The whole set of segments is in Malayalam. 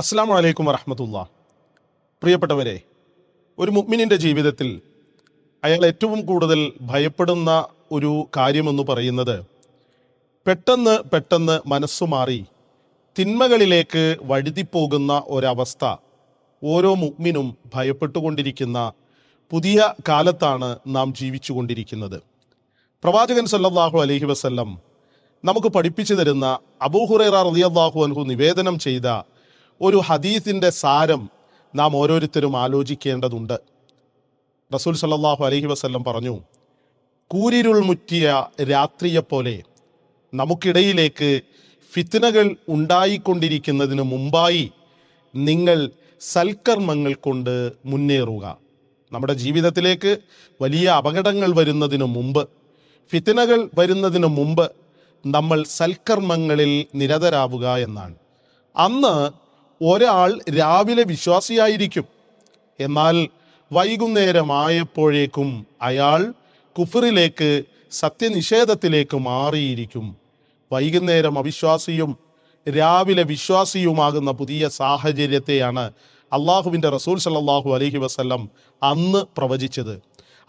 അസ്സാം വലൈക്കും വറഹമത്തുള്ള. പ്രിയപ്പെട്ടവരെ ഒരു മുഗ്മിനിന്റെ ജീവിതത്തിൽ അയാൾ ഏറ്റവും കൂടുതൽ ഭയപ്പെടുന്ന ഒരു കാര്യമെന്ന് പറയുന്നത് പെട്ടെന്ന് പെട്ടെന്ന് മനസ്സു മാറി തിന്മകളിലേക്ക് വഴുതിപ്പോകുന്ന ഒരവസ്ഥ ഓരോ മുഗ്മിനും ഭയപ്പെട്ടുകൊണ്ടിരിക്കുന്ന പുതിയ കാലത്താണ് നാം ജീവിച്ചുകൊണ്ടിരിക്കുന്നത്. പ്രവാചകൻ സല്ലാഹു അലഹി വസ്ല്ലം നമുക്ക് പഠിപ്പിച്ചു തരുന്ന അബൂഹുറൈറ റളിയല്ലാഹു അൻഹു നിവേദനം ചെയ്ത ഒരു ഹദീസിന്റെ സാരം നാം ഓരോരുത്തരും ആലോചിക്കേണ്ടതുണ്ട്. റസൂൽ സല്ലാഹു അലഹി വസ്ല്ലം പറഞ്ഞു കൂരിരുൾ മുറ്റിയ രാത്രിയെപ്പോലെ നമുക്കിടയിലേക്ക് ഫിത്നകൾ ഉണ്ടായിക്കൊണ്ടിരിക്കുന്നതിന് മുമ്പായി നിങ്ങൾ സൽക്കർമ്മങ്ങൾ കൊണ്ട് മുന്നേറുക. നമ്മുടെ ജീവിതത്തിലേക്ക് വലിയ അപകടങ്ങൾ വരുന്നതിന് മുമ്പ് ഫിത്നകൾ വരുന്നതിന് മുമ്പ് നമ്മൾ സൽക്കർമ്മങ്ങളിൽ നിരതരാവുക എന്നാണ്. അന്ന് ഒരാൾ രാവിലെ വിശ്വാസിയായിരിക്കും. എന്നാൽ വൈകുന്നേരമായപ്പോഴേക്കും അയാൾ കുഫറിലേക്ക് സത്യനിഷേധത്തിലേക്ക് മാറിയിരിക്കും. വൈകുന്നേരം അവിശ്വാസിയും രാവിലെ വിശ്വാസിയുമാകുന്ന പുതിയ സാഹചര്യത്തെയാണ് അള്ളാഹുവിന്റെ റസൂൽ സല്ലാഹു അലഹി വസല്ലം അന്ന് പ്രവചിച്ചത്.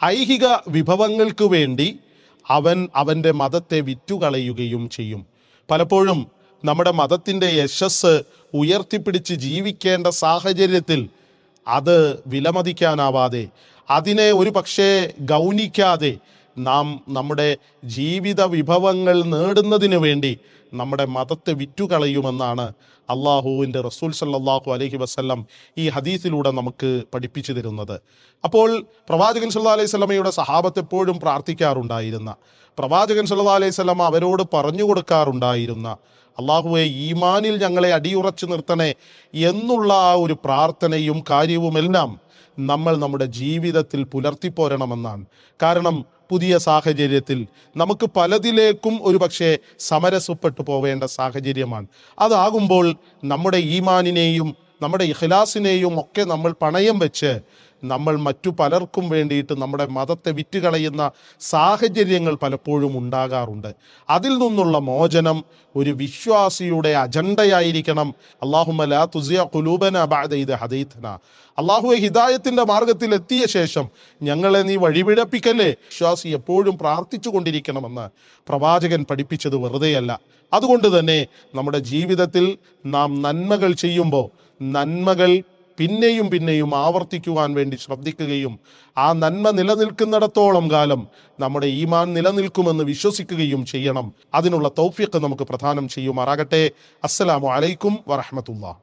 ഐഹിക വിഭവങ്ങൾക്ക് വേണ്ടി അവൻ അവന്റെ മതത്തെ വിറ്റുകളയുകയും ചെയ്യും. പലപ്പോഴും നമ്മുടെ മതത്തിന്റെ യശസ് ഉയർത്തിപ്പിടിച്ച് ജീവിക്കേണ്ട സാഹചര്യത്തിൽ അത് വിലമതിക്കാനാവാതെ അതിനെ ഒരു പക്ഷേ ഗൗനിക്കാതെ നാം നമ്മുടെ ജീവിത വിഭവങ്ങൾ നേടുന്നതിന് വേണ്ടി നമ്മുടെ മതത്തെ വിറ്റുകളയുമെന്നാണ് അള്ളാഹുവിന്റെ റസൂൽ സല്ലാഹു അലഹി വസല്ലം ഈ ഹദീസിലൂടെ നമുക്ക് പഠിപ്പിച്ചു തരുന്നത്. അപ്പോൾ പ്രവാചകൻ സല്ലാ അലൈഹി സ്വലമയുടെ സഹാബത്ത് എപ്പോഴും പ്രാർത്ഥിക്കാറുണ്ടായിരുന്ന പ്രവാചകൻ സല്ലാ അലൈഹി സ്വലം അവരോട് പറഞ്ഞു കൊടുക്കാറുണ്ടായിരുന്ന അള്ളാഹുവെ ഈമാനിൽ ഞങ്ങളെ അടിയുറച്ചു നിർത്തണേ എന്നുള്ള ആ ഒരു പ്രാർത്ഥനയും കാര്യവുമെല്ലാം നമ്മൾ നമ്മുടെ ജീവിതത്തിൽ പുലർത്തിപ്പോരണമെന്നാണ്. കാരണം പുതിയ സാഹചര്യത്തിൽ നമുക്ക് പലതിലേക്കും ഒരു പക്ഷേ സമരസപ്പെട്ടു പോവേണ്ട സാഹചര്യമാണ്. അതാകുമ്പോൾ നമ്മുടെ ഈമാനിനെയും നമ്മുടെ ഇഖ്ലാസിനെയും ഒക്കെ നമ്മൾ പണയം വെച്ച് നമ്മൾ മറ്റു പലർക്കും വേണ്ടിയിട്ട് നമ്മുടെ മതത്തെ വിറ്റുകളയുന്ന സാഹചര്യങ്ങൾ പലപ്പോഴും ഉണ്ടാകാറുണ്ട്. അതിൽ നിന്നുള്ള മോചനം ഒരു വിശ്വാസിയുടെ അജണ്ടയായിരിക്കണം. അള്ളാഹുമല തുസിയ കുലൂബന ബാദ ഹദൈത്തന അള്ളാഹുവെ ഹിദായത്തിന്റെ മാർഗത്തിൽ എത്തിയ ശേഷം ഞങ്ങളെ നീ വഴിപിഴപ്പിക്കല്ലേ? വിശ്വാസി എപ്പോഴും പ്രാർത്ഥിച്ചു കൊണ്ടിരിക്കണമെന്ന് പ്രവാചകൻ പഠിപ്പിച്ചത് വെറുതെയല്ല. അതുകൊണ്ട് തന്നെ നമ്മുടെ ജീവിതത്തിൽ നാം നന്മകൾ ചെയ്യുമ്പോൾ നന്മകൾ പിന്നെയും പിന്നെയും ആവർത്തിക്കുവാൻ വേണ്ടി ശ്രദ്ധിക്കുകയും ആ നന്മ നിലനിൽക്കുന്നിടത്തോളം കാലം നമ്മുടെ ഈമാൻ നിലനിൽക്കുമെന്ന് വിശ്വസിക്കുകയും ചെയ്യണം. അതിനുള്ള തൗഫ്യക്ക് നമുക്ക് പ്രധാനം ചെയ്യുമാറാകട്ടെ. അസ്സലാമു അലൈക്കും വറഹമത്തുള്ള